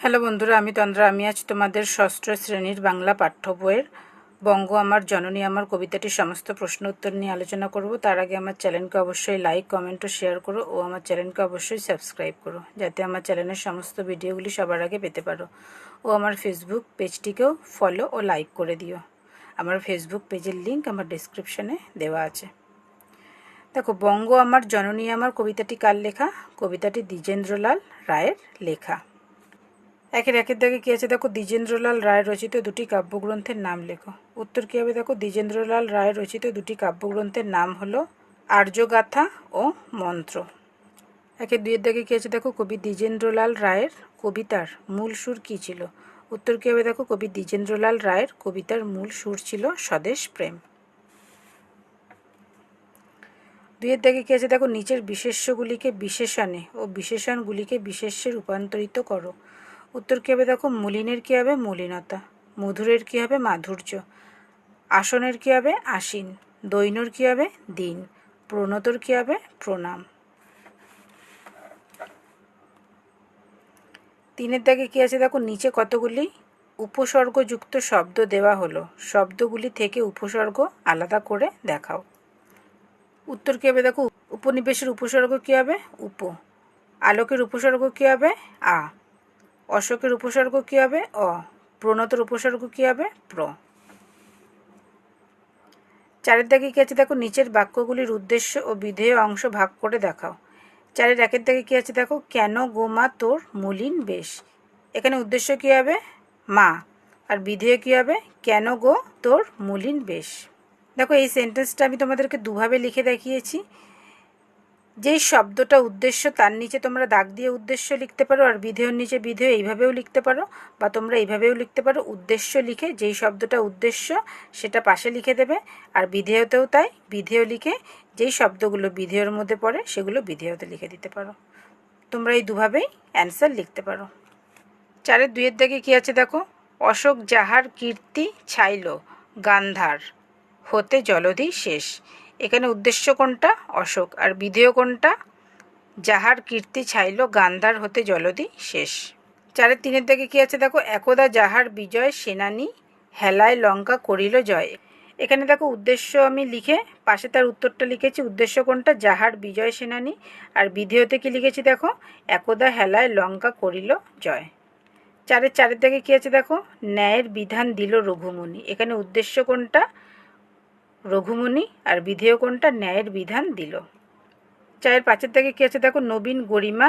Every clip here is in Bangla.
হ্যালো বন্ধুরা, আমি তন্দ্রা। আমি আজ তোমাদের ষষ্ঠ শ্রেণির বাংলা পাঠ্য বইয়ের বঙ্গ আমার, জননী আমার কবিতাটির সমস্ত প্রশ্ন উত্তর নিয়ে আলোচনা করব। তার আগে আমার চ্যানেলকে অবশ্যই লাইক, কমেন্ট ও শেয়ার করো ও আমার চ্যানেলকে অবশ্যই সাবস্ক্রাইব করো, যাতে আমার চ্যানেলের সমস্ত ভিডিওগুলি সবার আগে পেতে পারো। ও আমার ফেসবুক পেজটিকেও ফলো ও লাইক করে দিও। আমার ফেসবুক পেজের লিঙ্ক আমার ডিসক্রিপশনে দেওয়া আছে। দেখো, বঙ্গ আমার, জননী আমার কবিতাটি কার লেখা? কবিতাটি দ্বিজেন্দ্রলাল রায়ের লেখা। একের একের দাগে কী আছে? দেখো, দ্বিজেন্দ্রলাল রায় রচিত দুটি কাব্যগ্রন্থের নাম লেখো। উত্তর কী হবে? দেখো, দ্বিজেন্দ্রলাল রায় রচিত দুটি কাব্যগ্রন্থের নাম হলো আর্যগাথা ও মন্ত্র। একের দুইয়ের দাগে কী আছে? দেখো, কবি দ্বিজেন্দ্রলাল রায়ের কবিতার মূল সুর কী ছিল? উত্তর কী হবে? দেখো, কবি দ্বিজেন্দ্রলাল রায়ের কবিতার মূল সুর ছিল স্বদেশ প্রেম। দুইয়ের দাগে কী আছে? দেখো, নিচের বিশেষ্যগুলিকে বিশেষণে ও বিশেষণগুলিকে বিশেষ্যে রূপান্তরিত করো। উত্তর কী হবে? দেখো, মলিনের কী হবে? মলিনতা। মধুরের কী হবে? মাধুর্য। আসনের কী হবে? আসীন। দৈনর কী হবে? দিন। প্রণতর কী হবে? প্রণাম। তিনের দাগে কী আছে? দেখো, নিচে কতগুলি উপসর্গযুক্ত শব্দ দেওয়া হলো। শব্দগুলি থেকে উপসর্গ আলাদা করে দেখাও। উত্তর কী হবে? দেখো, উপনিবেশের উপসর্গ কী হবে? উপ। আলোকের উপসর্গ কী হবে? আ। অশোকের উপসর্গ কী হবে? অ, প্রণতর উপসর্গ কী হবে? প্র। চারের দাগে কী আছে? দেখো, নিচের বাক্যগুলির উদ্দেশ্য ও বিধেয় অংশ ভাগ করে দেখাও। চারের একের দাগে কী আছে? দেখো, কেন গোমা তোর মলিন বেশ? এখানে উদ্দেশ্য কী হবে? মা। আর বিধেয় কী হবে? কেন গো তোর মলিন বেশ? দেখো, এই সেন্টেন্সটা আমি তোমাদেরকে দুভাবে লিখে দেখিয়েছি। যেই শব্দটা উদ্দেশ্য, তার নিচে তোমরা দাগ দিয়ে উদ্দেশ্য লিখতে পারো আর বিধেয়র নিচে বিধেয় এইভাবেও লিখতে পারো বা তোমরা এইভাবেও লিখতে পারো। উদ্দেশ্য লিখে যেই শব্দটা উদ্দেশ্য, সেটা পাশে লিখে দেবে আর বিধেয়তেও তাই, বিধেয় লিখে যেই শব্দগুলো বিধেয়র মধ্যে পড়ে, সেগুলো বিধেয়তে লিখে দিতে পারো। তোমরা এই দুভাবেই অ্যান্সার লিখতে পারো। চারের দুইয়ের দাগে কী আছে দেখো? অশোক যাহার কীর্তি ছাইল, গান্ধার হতে জলধি শেষ। এখানে উদ্দেশ্য কোনটা? অশোক। আর বিধেয় কোনটা? যাহার কীর্তি ছাইল গান্ধার হতে জলদি শেষ। চারের তিনের দিকে কী আছে দেখো? একদা যাহার বিজয় সেনানী হেলায় লঙ্কা করিল জয়। এখানে দেখো উদ্দেশ্য আমি লিখে, পাশে তার উত্তরটা লিখেছি। উদ্দেশ্য কোনটা? যাহার বিজয় সেনানী। আর বিধেয়তে কি লিখেছি দেখো? একদা হেলায় লঙ্কা করিল জয়। চারের চারের দিকে কী আছে দেখো? ন্যায়ের বিধান দিল রঘুমুনি। এখানে উদ্দেশ্য কোনটা? রঘুমুনি আর বিধেয় কোনটা ন্যায়ের বিধান দিল। চায়ের পাঁচের থেকে কী আছে দেখো? নবীন গরিমা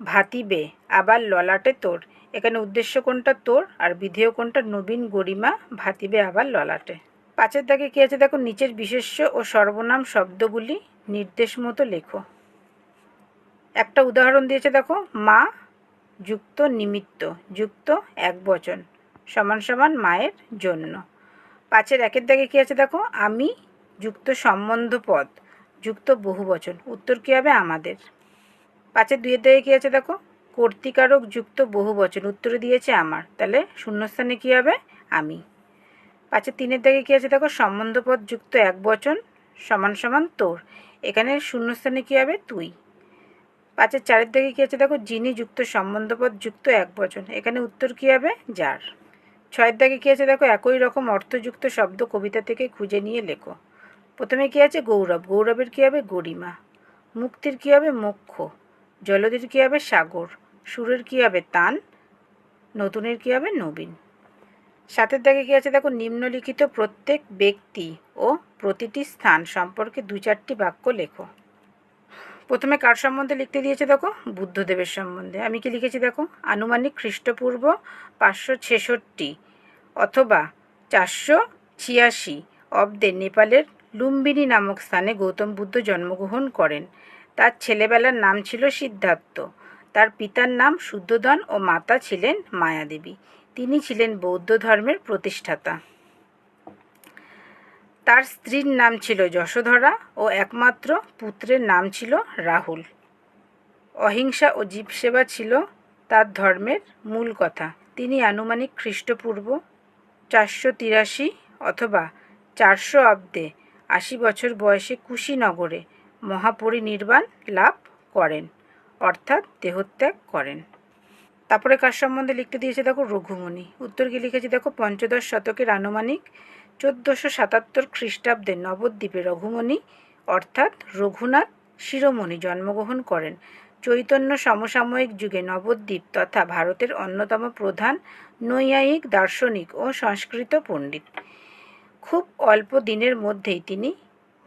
ভাতিবে আবার ললাটে তোর। এখানে উদ্দেশ্য কোনটা তোর আর বিধেয় কোনটা নবীন গরিমা ভাতিবে আবার ললাটে। পাঁচের দাগে কী আছে দেখো? নিচের বিশেষ্য ও সর্বনাম শব্দগুলি নির্দেশ মতো লেখো। একটা উদাহরণ দিয়েছে দেখো, মা যুক্ত নিমিত্ত, যুক্ত এক বচন, সমান সমান মায়ের জন্য। পাঁচের একের দাগে কী আছে দেখো? আমি, যুক্ত সম্বন্ধ পদ, যুক্ত বহু বচন উত্তর কী হবে? আমাদের। পাঁচের দুইয়ের দাগে কী আছে দেখো? কর্তিকারক, যুক্ত বহু বচন উত্তরে দিয়েছে আমার। তাহলে শূন্যস্থানে কী হবে? আমি। পাঁচের তিনের দাগে কী আছে দেখো? সম্বন্ধপদ যুক্ত এক বচন সমান সমান তোর। এখানে শূন্যস্থানে কী হবে? তুই। পাঁচের চারের দিকে কী আছে দেখো? যিনি যুক্ত সম্বন্ধপদ যুক্ত এক বচন এখানে উত্তর কী হবে? যার। ছয়ের দাগে কী আছে দেখো? একই রকম অর্থযুক্ত শব্দ কবিতা থেকে খুঁজে নিয়ে লেখো। প্রথমে কী আছে? গৌরব। গৌরবের কী হবে? গরিমা। মুক্তির কী হবে? মোক্ষ। জলদির কী হবে? সাগর। সুরের কী হবে? তান। নতুনের কী হবে? নবীন। সাতের দাগে কী আছে? দেখো, নিম্নলিখিত প্রত্যেক ব্যক্তি ও প্রতিটি স্থান সম্পর্কে দু চারটি বাক্য লেখো। প্রথমে কার সম্বন্ধে লিখতে দিয়েছে দেখো? বুদ্ধদেবের সম্বন্ধে। আমি কি লিখেছি দেখো? আনুমানিক খ্রিস্টপূর্ব পাঁচশো ছেষট্টি। অথবা চারশো ছিয়াশি অব্দে নেপালের লুম্বিনী নামক স্থানে গৌতম বুদ্ধ জন্মগ্রহণ করেন। তার ছেলেবেলার নাম ছিল সিদ্ধার্থ। তার পিতার নাম শুদ্ধধন ও মাতা ছিলেন মায়াদেবী। তিনি ছিলেন বৌদ্ধ ধর্মের প্রতিষ্ঠাতা। তার স্ত্রীর নাম ছিল যশোধরা ও একমাত্র পুত্রের নাম ছিল রাহুল। অহিংসা ও জীবসেবা ছিল তার ধর্মের মূল কথা। তিনি আনুমানিক খ্রিস্টপূর্ব চারশো তিরাশি অথবা চারশো অব্দে আশি বছর বয়সে কুশীনগরে মহাপরিনির্বাণ লাভ করেন, অর্থাৎ দেহত্যাগ করেন। তারপরে কার সম্বন্ধে লিখতে দিয়েছে দেখো রঘুমণি। উত্তর কি লিখেছি দেখো পঞ্চদশ শতকের আনুমানিক চোদ্দোশো সাতাত্তর খ্রিস্টাব্দে নবদ্বীপে রঘুমণি, অর্থাৎ রঘুনাথ শিরোমণি জন্মগ্রহণ করেন। চৈতন্য সমসাময়িক যুগে নবদ্বীপ তথা ভারতের অন্যতম প্রধান নৈয়ায়িক, দার্শনিক ও সংস্কৃত পণ্ডিত। খুব অল্প দিনের মধ্যেই তিনি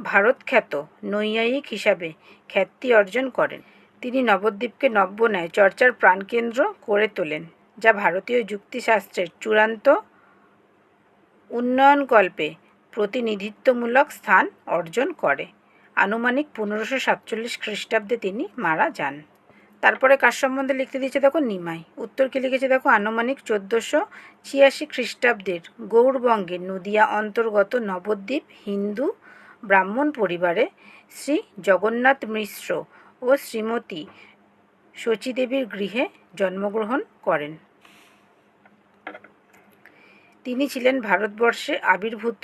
ভারতখ্যাত নৈয়ায়িক হিসাবে খ্যাতি অর্জন করেন। তিনি নবদ্বীপকে নব্য ন্যায় চর্চার প্রাণকেন্দ্র করে তোলেন, যা ভারতীয় যুক্তিশাস্ত্রের চূড়ান্ত উন্নয়নকল্পে প্রতিনিধিত্বমূলক স্থান অর্জন করে। আনুমানিক পনেরোশো সাতচল্লিশ খ্রিস্টাব্দে তিনি মারা যান। তারপরে কার সম্বন্ধে লিখতে দিয়েছে দেখো নিমাই। উত্তর কি লিখেছে দেখো? আনুমানিক চোদ্দোশো ছিয়াশি খ্রিস্টাব্দের গৌড়বঙ্গের নদিয়া অন্তর্গত নবদ্বীপ হিন্দু ব্রাহ্মণ পরিবারে শ্রী জগন্নাথ মিশ্র ও শ্রীমতী শচীদেবীর গৃহে জন্মগ্রহণ করেন। তিনি ছিলেন ভারতবর্ষে আবির্ভূত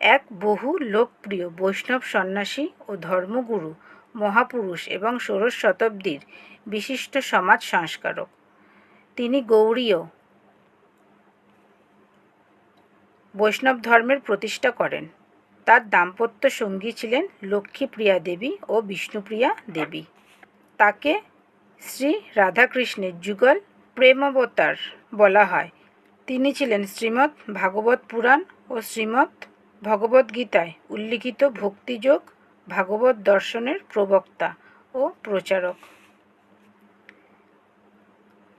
এক বহু লোকপ্রিয় বৈষ্ণব সন্ন্যাসী ও ধর্মগুরু। মহাপুরুষ এবং ষোড়শ শতাব্দীর বিশিষ্ট সমাজ সংস্কারক। তিনি গৌড়ীয় বৈষ্ণব ধর্মের প্রতিষ্ঠা করেন। তার দাম্পত্য সঙ্গী ছিলেন লক্ষ্মীপ্রিয়া দেবী ও বিষ্ণুপ্রিয়া দেবী। তাকে শ্রী রাধাকৃষ্ণের যুগল প্রেমাবতার বলা হয়। তিনি ছিলেন শ্রীমৎ ভাগবত পুরাণ ও শ্রীমৎ ভগবদ্গীতায় উল্লিখিত ভক্তিযোগ ভাগবত দর্শনের প্রবক্তা ও প্রচারক।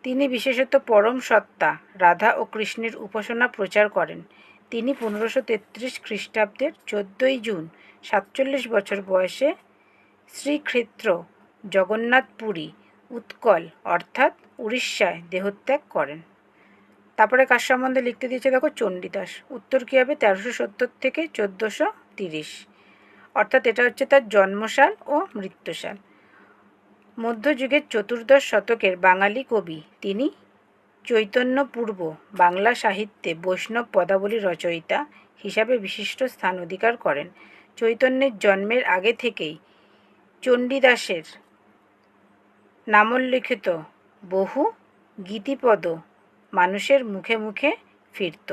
তিনি বিশেষত পরম সত্তা, রাধা ও কৃষ্ণের উপাসনা প্রচার করেন। তিনি পনেরোশো তেত্রিশ খ্রিস্টাব্দের চোদ্দোই জুন, সাতচল্লিশ বছর বয়সে শ্রীক্ষেত্র, জগন্নাথপুরী, উৎকল অর্থাৎ উড়িষ্যায় দেহত্যাগ করেন। তারপরে কার সম্বন্ধে লিখতে দিয়েছে দেখো চণ্ডীদাস, উত্তর কী হবে তেরোশো সত্তর থেকে চোদ্দোশো তিরিশ। অর্থাৎ এটা হচ্ছে তার জন্মসাল ও মৃত্যুসাল। মধ্যযুগের চতুর্দশ শতকের বাঙালি কবি তিনি চৈতন্যপূর্ব বাংলা সাহিত্যে বৈষ্ণব পদাবলী রচয়িতা হিসাবে বিশিষ্ট স্থান অধিকার করেন। চৈতন্যের জন্মের আগে থেকেই চণ্ডীদাসের নামোল্লিখিত বহু গীতিপদ মানুষের মুখে মুখে ফিরত।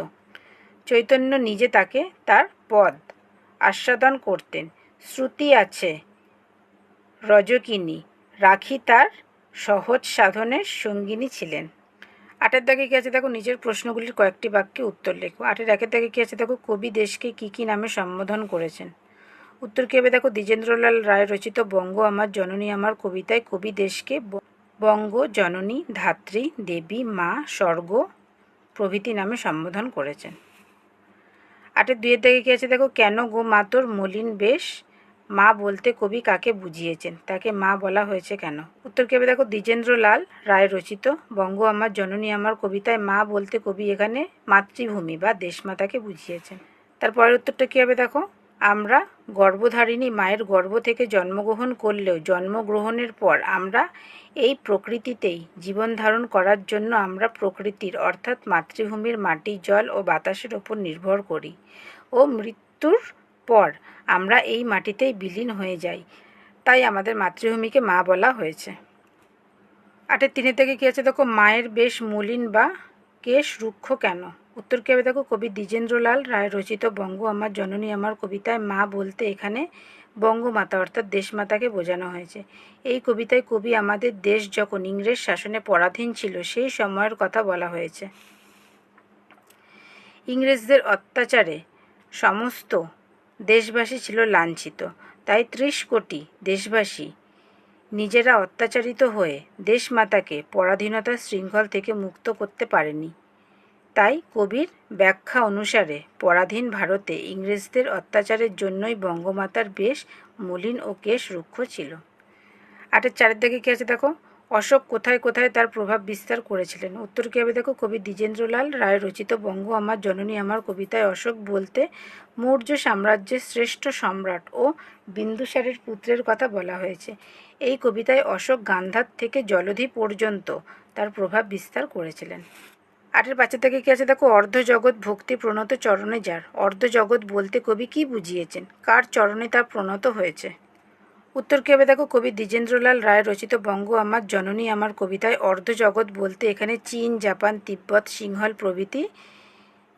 চৈতন্য নিজে তাকে তার পদ আস্বাদন করতেন। শ্রুতি আছে, রজকিনী। রাখি তার সহজ সাধনের সঙ্গিনী ছিলেন। আটের দাগে কী আছে দেখো? নিজের প্রশ্নগুলির কয়েকটি বাক্যে উত্তর লেখো। আটের একের দাগে কী আছে দেখো? কবি দেশকে কী কী নামে সম্বোধন করেছেন। উত্তর কী হবে দেখো? দ্বিজেন্দ্রলাল রায় রচিত বঙ্গ আমার জননী আমার কবিতায় কবি দেশকে বঙ্গ, জননী, ধাত্রী, দেবী, মা, স্বর্গ প্রভৃতি নামে সম্বোধন করেছেন। আটের দুয়ের দিকে কী আছে? দেখো, কেন গো মা তোর মলিন বেশ? মা বলতে কবি কাকে বুঝিয়েছেন? তাকে মা বলা হয়েছে কেন? উত্তর কী হবে? দেখো, দ্বিজেন্দ্রলাল রায় রচিত, বঙ্গ আমার জননী আমার কবিতায় মা বলতে কবি এখানে মাতৃভূমি বা দেশমাতাকে বুঝিয়েছেন। তারপরের উত্তরটা কী হবে? দেখো আমরা গর্ভধারিণী মায়ের গর্ভ থেকে জন্মগ্রহণ করলেও জন্মগ্রহণের পর আমরা এই প্রকৃতিতেই জীবন ধারণ করার জন্য আমরা প্রকৃতির, অর্থাৎ মাতৃভূমির মাটি, জল ও বাতাসের ওপর নির্ভর করি ও মৃত্যুর পর আমরা এই মাটিতেই বিলীন হয়ে যাই। তাই আমাদের মাতৃভূমিকে মা বলা হয়েছে। আটের তিনে থেকে কী আছে? দেখো, মায়ের বেশ মলিন বা কেশ রুক্ষ কেন? উত্তর কী হবে? দেখো, কবি দ্বিজেন্দ্রলাল রায় রচিত বঙ্গ আমার জননী আমার কবিতায় মা বলতে এখানে বঙ্গমাতা অর্থাৎ দেশমাতাকে বোঝানো হয়েছে। এই কবিতায় কবি আমাদের দেশ যখন ইংরেজ শাসনে পরাধীন ছিল, সেই সময়ের কথা বলা হয়েছে। ইংরেজদের অত্যাচারে সমস্ত দেশবাসী ছিল লাঞ্ছিত। তাই ত্রিশ কোটি দেশবাসী নিজেরা অত্যাচারিত হয়ে দেশমাতাকে পরাধীনতার শৃঙ্খল থেকে মুক্ত করতে পারেনি। তাই কবির ব্যাখ্যা অনুসারে পরাধীন ভারতে ইংরেজদের অত্যাচারের জন্যই বঙ্গমাতার বেশ মলিন ও কেশ রুক্ষ ছিল। আটের চারের দিকে কী আছে দেখো? অশোক কোথায় কোথায় তার প্রভাব বিস্তার করেছিলেন? উত্তর কী হবে দেখো? কবি দ্বিজেন্দ্রলাল রায় রচিত বঙ্গ আমার জননী আমার কবিতায় অশোক বলতে, মৌর্য সাম্রাজ্যের শ্রেষ্ঠ সম্রাট ও বিন্দুসারের পুত্রের কথা বলা হয়েছে। এই কবিতায় অশোক গান্ধার থেকে জলধি পর্যন্ত তার প্রভাব বিস্তার করেছিলেন। আটের বাচ্চা থেকে কী আছে? দেখো, অর্ধজগৎ ভক্তি প্রণত চরণে যার। অর্ধজগৎ বলতে কবি কি বুঝিয়েছেন? কার চরণে তা প্রণত হয়েছে? উত্তর কী হবে? দেখো, কবি দ্বিজেন্দ্রলাল রায় রচিত বঙ্গ আমার জননী আমার কবিতায় অর্ধজগৎ বলতে এখানে চীন, জাপান, তিব্বত, সিংহল প্রভৃতি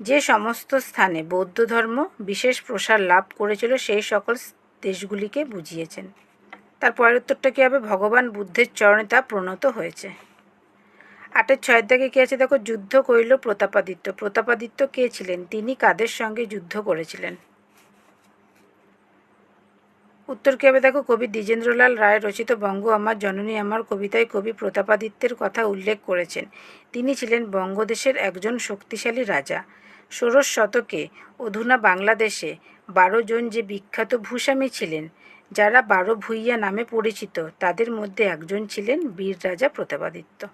যে সমস্ত স্থানে বৌদ্ধ ধর্ম বিশেষ প্রসার লাভ করেছিল, সেই সকল দেশগুলিকে বুঝিয়েছেন। তার পরের উত্তরটা কী হবে? ভগবান বুদ্ধের চরণে তা প্রণত হয়েছে। আটের ছয়ের দাগে কী আছে? দেখো, যুদ্ধ করিল প্রতাপাদিত্য। প্রতাপাদিত্য কে ছিলেন? তিনি কাদের সঙ্গে যুদ্ধ করেছিলেন? উত্তর কী হবে? দেখো, কবি দ্বিজেন্দ্রলাল রায় রচিত বঙ্গ আমার জননী আমার কবিতায় কবি প্রতাপাদিত্যের কথা উল্লেখ করেছেন। তিনি ছিলেন বঙ্গদেশের একজন শক্তিশালী রাজা। ষোড়শ শতকে অধুনা বাংলাদেশে বারো জন যে বিখ্যাত ভূস্বামী ছিলেন, যারা বারো ভূইয়া নামে পরিচিত, তাদের মধ্যে একজন ছিলেন বীর রাজা প্রতাপাদিত্য।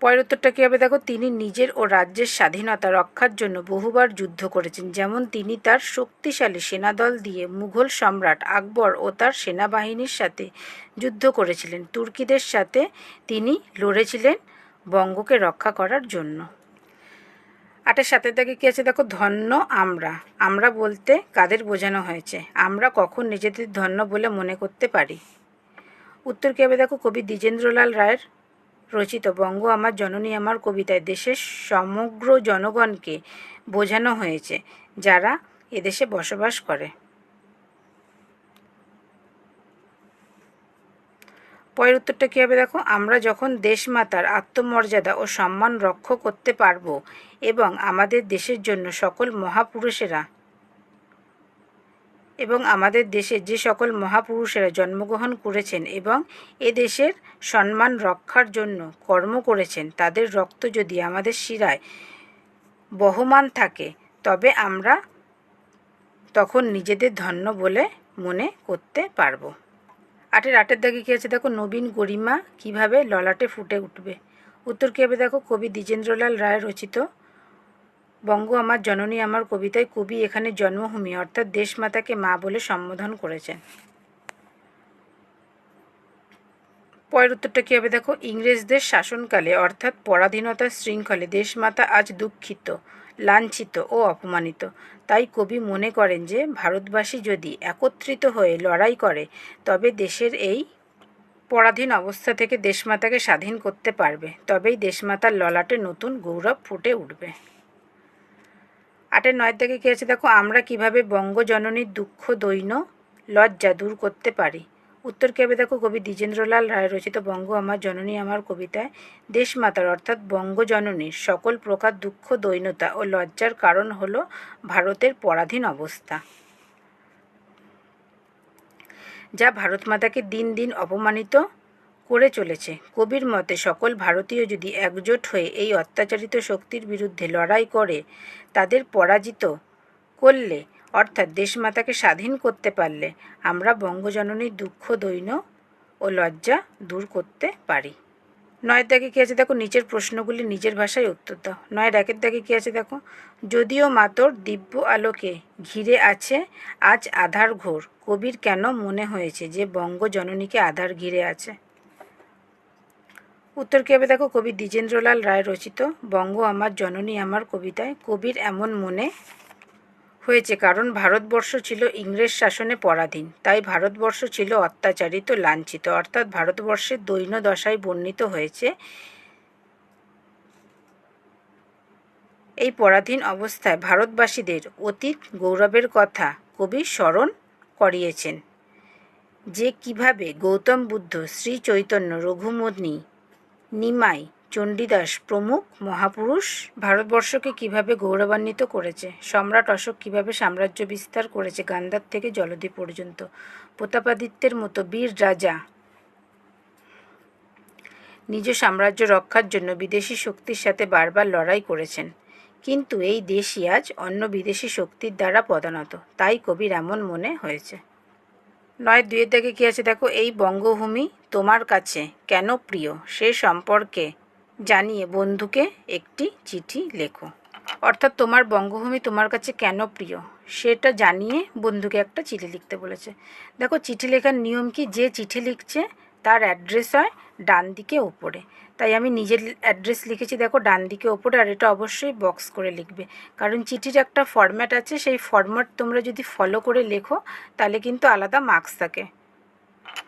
পরের উত্তরটা কী হবে? দেখো, তিনি নিজের ও রাজ্যের স্বাধীনতা রক্ষার জন্য বহুবার যুদ্ধ করেছেন। যেমন তিনি তার শক্তিশালী সেনাদল দিয়ে মুঘল সম্রাট আকবর ও তার সেনাবাহিনীর সাথে যুদ্ধ করেছিলেন। তুর্কিদের সাথে তিনি লড়েছিলেন বঙ্গকে রক্ষা করার জন্য। আটের সাথে থেকে কী আছে? দেখো, ধন্য আমরা। আমরা বলতে কাদের বোঝানো হয়েছে? আমরা কখন নিজেদের ধন্য বলে মনে করতে পারি? উত্তর কী হবে? দেখো, কবি দ্বিজেন্দ্রলাল রায়ের রচিত। বঙ্গ আমার জননী আমার কবিতায় দেশের সমগ্র জনগণকে বোঝানো হয়েছে, যারা এদেশে বসবাস করে। পরের উত্তরটা কী হবে দেখো? আমরা যখন দেশমাতার আত্মমর্যাদা ও সম্মান রক্ষা করতে পারব এবং আমাদের দেশের জন্য সকল মহাপুরুষেরা এবং আমাদের দেশে যে সকল মহাপুরুষেরা জন্মগ্রহণ করেছেন এবং এ দেশের সম্মান রক্ষার জন্য কর্ম করেছেন, তাদের রক্ত যদি আমাদের শিরায় বহমান থাকে, তবে আমরা তখন নিজেদের ধন্য বলে মনে করতে পারব। আটের আটের দাগে কী আছে? দেখো, নবীন গরিমা কীভাবে ললাটে ফুটে উঠবে। উত্তর কী হবে? দেখো, কবি দ্বিজেন্দ্রলাল রায় রচিত বঙ্গ আমার জননী, আমার কবিতায় কবি এখানে জন্মভূমি, অর্থাৎ দেশমাতাকে মা বলে সম্বোধন করেছেন। পরের উত্তরটা কী হবে? দেখো, ইংরেজদের শাসনকালে, অর্থাৎ পরাধীনতার শৃঙ্খলে, দেশমাতা আজ দুঃখিত, লাঞ্ছিত ও অপমানিত। তাই কবি মনে করেন যে, ভারতবাসী যদি একত্রিত হয়ে লড়াই করে, তবে দেশের এই পরাধীন অবস্থা থেকে দেশমাতাকে স্বাধীন করতে পারবে। তবেই দেশমাতার ললাটে নতুন গৌরব ফুটে উঠবে। আটের নয় থেকে কী আছে? দেখো, আমরা কীভাবে বঙ্গজননীর দুঃখ, দৈন্য, লজ্জা দূর করতে পারি? উত্তর কী হবে? দেখো, কবি দ্বিজেন্দ্রলাল রায় রচিত বঙ্গ আমার জননী, আমার কবিতায় দেশমাতার, অর্থাৎ বঙ্গজননীর সকল প্রকার দুঃখ, দৈন্যতা ও লজ্জার কারণ হল ভারতের পরাধীন অবস্থা। যা ভারত মাতাকে দিন দিন অপমানিত করে চলেছে। কবির মতে সকল ভারতীয় যদি একজোট হয়ে এই অত্যাচারিত শক্তির বিরুদ্ধে লড়াই করে, তাদের পরাজিত করলে, অর্থাৎ দেশমাতাকে স্বাধীন করতে পারলে, আমরা বঙ্গজননীর দুঃখ দৈন্য ও লজ্জা দূর করতে পারি। নয়ের দাগে কী আছে দেখো? নিচের প্রশ্নগুলি নিজের ভাষায় উত্তর দাও। নয়ের একের দাগে কী আছে দেখো? যদিও মাতর দিব্য আলোকে ঘিরে আছে, আজ আধার ঘোর। কবির কেন মনে হয়েছে যে বঙ্গজননীকে আধার ঘিরে আছে? উত্তর কী হবে দেখো, কবি দ্বিজেন্দ্রলাল রায় রচিত, বঙ্গ আমার, জননী আমার কবিতায় কবির এমন মনে হয়েছে, কারণ ভারতবর্ষ ছিল ইংরেজ শাসনে পরাধীন, তাই ভারতবর্ষ ছিল অত্যাচারিত, লাঞ্ছিত, অর্থাৎ ভারতবর্ষের দৈন্য দশায় বর্ণিত হয়েছে এই পরাধীন অবস্থায়। ভারতবাসীদের অতীত গৌরবের কথা কবি স্মরণ করিয়েছেন যে কীভাবে গৌতম বুদ্ধ শ্রী চৈতন্য রঘুমণি নিমাই, চণ্ডীদাস প্রমুখ মহাপুরুষ, ভারতবর্ষকে কীভাবে গৌরবান্বিত করেছে, সম্রাট অশোক কীভাবে সাম্রাজ্য বিস্তার করেছে গান্ধার থেকে জলদি পর্যন্ত, প্রতাপাদিত্যের মতো বীর রাজা, নিজ সাম্রাজ্য রক্ষার জন্য বিদেশি শক্তির সাথে বারবার লড়াই করেছেন। কিন্তু এই দেশই আজ অন্য বিদেশি শক্তির দ্বারা পদানত তাই কবির এমন মনে হয়েছে। নয়, দুয়ের দাগে কী আছে? দেখো, এই বঙ্গভূমি তোমার কাছে কেন প্রিয়? সে সম্পর্কে জানিয়ে বন্ধুকে একটি চিঠি লেখো। অর্থাৎ তোমার বঙ্গভূমি তোমার কাছে কেন প্রিয়? সেটা জানিয়ে বন্ধুকে একটা চিঠি লিখতে বলেছে। দেখো, চিঠি লেখার নিয়ম কি? যে চিঠি লিখছে, তার অ্যাড্রেস হয় ডান দিকে ওপরে। তাই আমি নিজের অ্যাড্রেস লিখেছি, দেখো ডান দিকে ওপরে, আর এটা অবশ্যই বক্স করে লিখবে। কারণ চিঠির একটা ফরম্যাট আছে, সেই ফরম্যাট তোমরা যদি ফলো করে লেখো, তাহলে কিন্তু আলাদা মার্কস থাকে।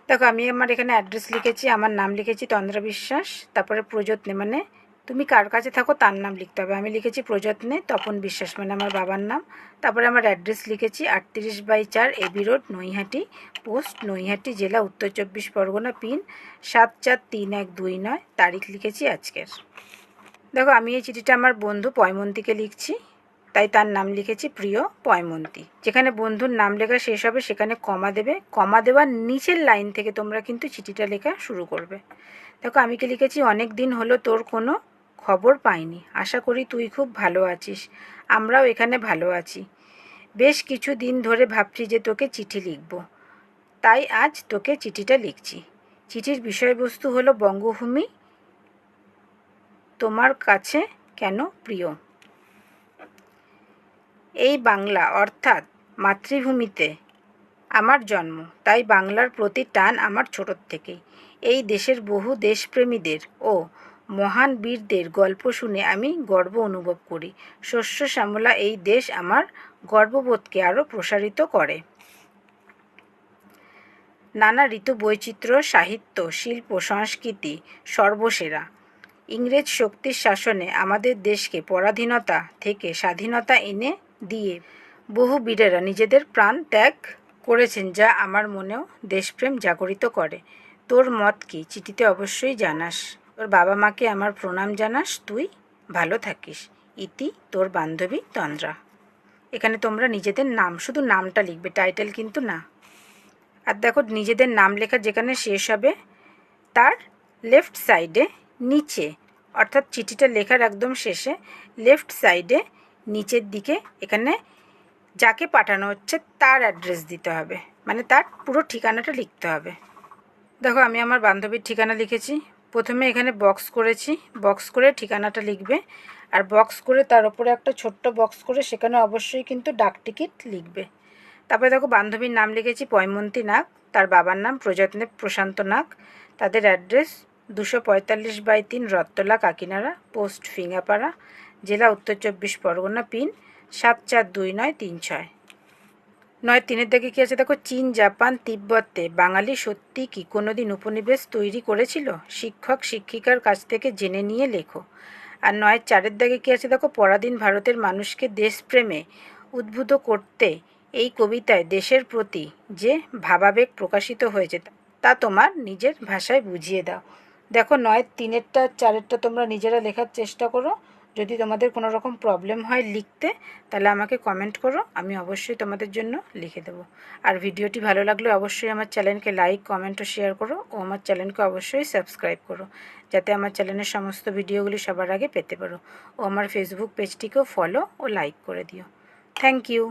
দেখো আমি আমার এখানে অ্যাড্রেস লিখেছি, আমার নাম লিখেছি তন্দ্রা বিশ্বাস, তারপরে প্রযত্নে মানে তুমি কার কাছে থাকো, তার নাম লিখতে হবে। আমি লিখেছি প্রযত্নে তপন বিশ্বাস মানে আমার বাবার নাম। তারপরে আমার অ্যাড্রেস লিখেছি আটত্রিশ বাই চার AB road, Naihati, post, Naihati জেলা, উত্তর চব্বিশ পরগনা, পিন সাত চার তিন এক দুই নয়। তারিখ লিখেছি আজকের। দেখো, আমি এই চিঠিটা আমার বন্ধু পয়মন্তীকে লিখছি, তাই তার নাম লিখেছি প্রিয় পয়মন্তী। যেখানে বন্ধুর নাম লেখা শেষ হবে, সেখানে কমা দেবে। কমা দেওয়ার নিচের লাইন থেকে তোমরা কিন্তু চিঠিটা লেখা শুরু করবে। দেখো, আমি কি লিখেছি? অনেক দিন হলো তোর কোনো খবর পাইনি। আশা করি তুই খুব ভালো আছিস। আমরাও এখানে ভালো আছি। বেশ কিছু দিন ধরে ভাবছি যে তোকে চিঠি লিখব। তাই আজ তোকে চিঠিটা লিখছি। চিঠির বিষয়বস্তু হলো বঙ্গভূমি। তোমার কাছে কেন প্রিয়? এই বাংলা, অর্থাৎ মাতৃভূমিতে আমার জন্ম। তাই বাংলার প্রতি টান আমার ছোটোর থেকেই। এই দেশের বহু দেশপ্রেমীদের ও মহান বীরদের গল্প শুনে আমি গর্ব অনুভব করি। শস্য শ্যামলা এই দেশ আমার গর্ববোধকে আরও প্রসারিত করে। নানা ঋতু বৈচিত্র্য সাহিত্য, শিল্প, সংস্কৃতি, সর্বসেরা। ইংরেজ শক্তির শাসনে আমাদের দেশকে পরাধীনতা থেকে স্বাধীনতা এনে দিয়ে বহু বীরেরা নিজেদের প্রাণ ত্যাগ করেছেন যা আমার মনেও দেশপ্রেম জাগরিত করে। তোর মত কি? চিঠিতে অবশ্যই জানাস। তোর বাবা মাকে আমার প্রণাম জানাস, তুই ভালো থাকিস। ইতি তোর বান্ধবী তন্দ্রা। এখানে তোমরা নিজেদের নাম, শুধু নামটা লিখবে, টাইটেল কিন্তু না। আর দেখো, নিজেদের নাম লেখা যেখানে শেষ হবে, তার লেফট সাইডে নিচে, অর্থাৎ চিঠিটা লেখার একদম শেষে, লেফট সাইডে নিচের দিকে এখানে যাকে পাঠানো হচ্ছে, তার অ্যাড্রেস দিতে হবে। মানে তার পুরো ঠিকানাটা লিখতে হবে। দেখো, আমি আমার বান্ধবীর ঠিকানা লিখেছি। প্রথমে এখানে বক্স করেছি। বক্স করে ঠিকানাটা লিখবে। আর বক্স করে তার উপরে একটা ছোট্ট বক্স করে সেখানে অবশ্যই কিন্তু ডাক টিকিট লিখবে। তারপরে দেখো, বান্ধবীর নাম লিখেছি পয়মন্তী নাগ। তার বাবার নাম প্রযত্নে প্রশান্ত নাগ। তাদের অ্যাড্রেস দুশো পঁয়তাল্লিশ বাই তিন রত্তলা কাকিনাড়া পোস্ট ফিঙ্গাপাড়া, জেলা উত্তর চব্বিশ পরগনা পিন সাত চার দুই নয় তিন ছয়। নয়, তিনের দিকে কী আছে? দেখো, চীন, জাপান, তিব্বতে। বাঙালি সত্যি কি কোনোদিন উপনিবেশ তৈরি করেছিল? শিক্ষক, শিক্ষিকার কাছ থেকে জেনে নিয়ে লেখো। আর নয়, চারের দিকে কী আছে? দেখো, পরাধীন ভারতের মানুষকে দেশপ্রেমে উদ্বুদ্ধ করতে এই কবিতায় দেশের প্রতি যে ভাবাবেগ প্রকাশিত হয়েছে, তা তোমার নিজের ভাষায় বুঝিয়ে দাও। দেখো, নয়, তিনেরটা, চারেরটা তোমরা নিজেরা লেখার চেষ্টা করো। যদি তোমাদের কোনো রকম প্রবলেম হয় লিখতে, তাহলে আমাকে কমেন্ট করো, আমি অবশ্যই তোমাদের জন্য লিখে দেবো। আর ভিডিওটি ভালো লাগলে অবশ্যই আমার চ্যানেলকে লাইক কমেন্ট ও শেয়ার করো ও আমার চ্যানেলকে অবশ্যই সাবস্ক্রাইব করো, যাতে আমার চ্যানেলের সমস্ত ভিডিওগুলি সবার আগে পেতে পারো। ও আমার ফেসবুক পেজটিকেও ফলো ও লাইক করে দিও। Thank you